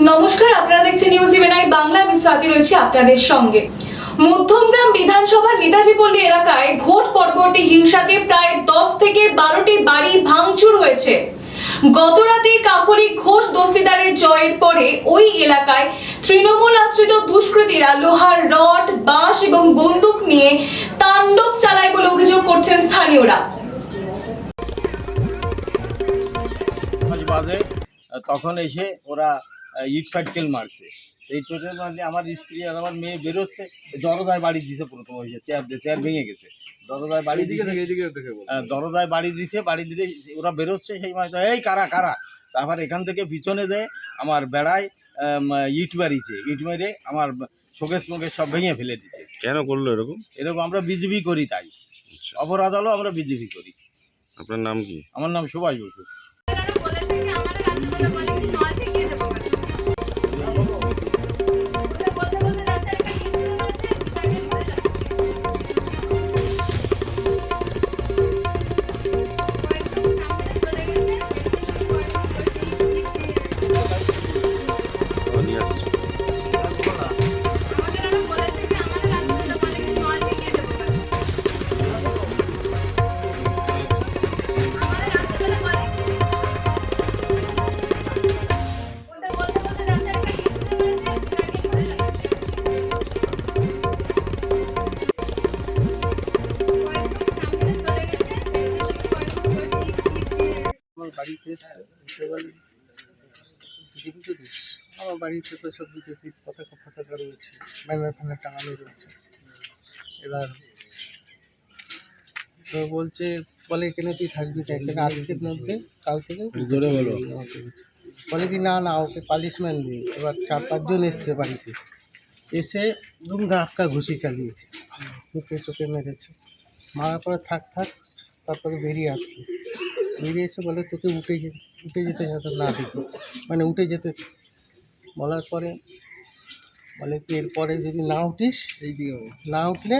নমস্কার, আপনারা দেখছেন নিউজ ইভেনাই বাংলা আমি স্বাতি রয়েছে আপনাদের সঙ্গে। মধ্যমগ্রাম বিধানসভার নেতাজি পল্লী এলাকায় ভোট পরবর্তী হিংসাতে প্রায় দশ থেকে বারোটি বাড়ি ভাঙচুর হয়েছে। গতরাতে কাকলি ঘোষ দস্তিদারের জয়ের পরে ওই এলাকায় তৃণমূল আশ্রিত দুষ্কৃতীরা লোহার রড, বাঁশ এবং বন্দুক নিয়ে তাণ্ডব চালায় বলে অভিযোগ করছেন স্থানীয়রা। তখন এসে ওরা ইট ফাটকেল মারছে। এই টোটে মানে আমার স্ত্রী আর আমার মেয়ে বেরোচ্ছে দরজায় বাড়ি দিছে প্রথম হয়েছে চেয়ার দিয়ে চেয়ার ভেঙে গেছে। দরজায় বাড়ি দিকে দরজায় বাড়ি দিছে বাড়ি দিলে ওরা বেরোচ্ছে সেই মানে এই কারা কারা? তারপর এখান থেকে পিছনে দেয় আমার বেড়ায় ইট মারিছে ইট মেরে আমার শোকেশ মোকেশ সব ভেঙে ফেলে দিচ্ছে কেন করল এরকম? এরকম আমরা বিজেপি করি তাই। অপরাধ হলো আমরা বিজেপি করি। আপনার নাম কি? আমার নাম সুভাষ বসু। বাড়িতে এসছে এসে বলে বিজেপি করিস আমার বাড়িতে তো সব বিজেপির পতাকা ফতাকা রয়েছে ব্যানার ফ্যানার টাঙানো রয়েছে। এবার তো বলছে বলে এখানে তুই থাকবি এখানে আজকের মধ্যে কাল থেকে জোরে বলো। বলে কি না না ওকে পালিশমেন্ট দিই। এবার চার পাঁচজন এসছে বাড়িতে। এসে দুম ধাক্কা ঘুষি চালিয়েছে। মুখে চোখে মেরেছে। মারার পরে থাক থাক তারপরে বেরিয়ে আসলো। বেরিয়ে এসে বলে তোকে উঠে যে উঠে যেতে যাতে না দিত মানে উঠে যেতে। বলার পরে বলে কি এরপরে যদি না উঠিস না উঠলে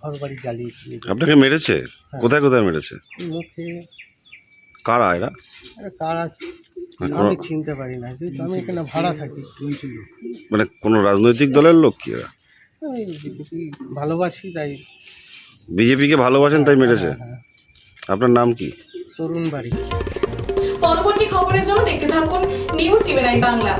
ঘর বাড়ি জ্বালিয়ে দিয়ে আপনাকে মেরেছে? কোথায় কোথায় মেরেছে? মুখে। কারা এরা? কারা মানে আমি চিনতে পারি না। কিন্তু আমি এখানে ভাড়া থাকি। মানে কোনো রাজনৈতিক দলের লোক কি এরা? ভালোবাসি তাই। বিজেপিকে ভালোবাসেন তাই মেরেছে? হ্যাঁ, হ্যাঁ। আপনার নাম কি? তরুণ বাড়ি পরবর্তী খবরের জন্য দেখতে থাকুন নিউজ ইভেনাই বাংলা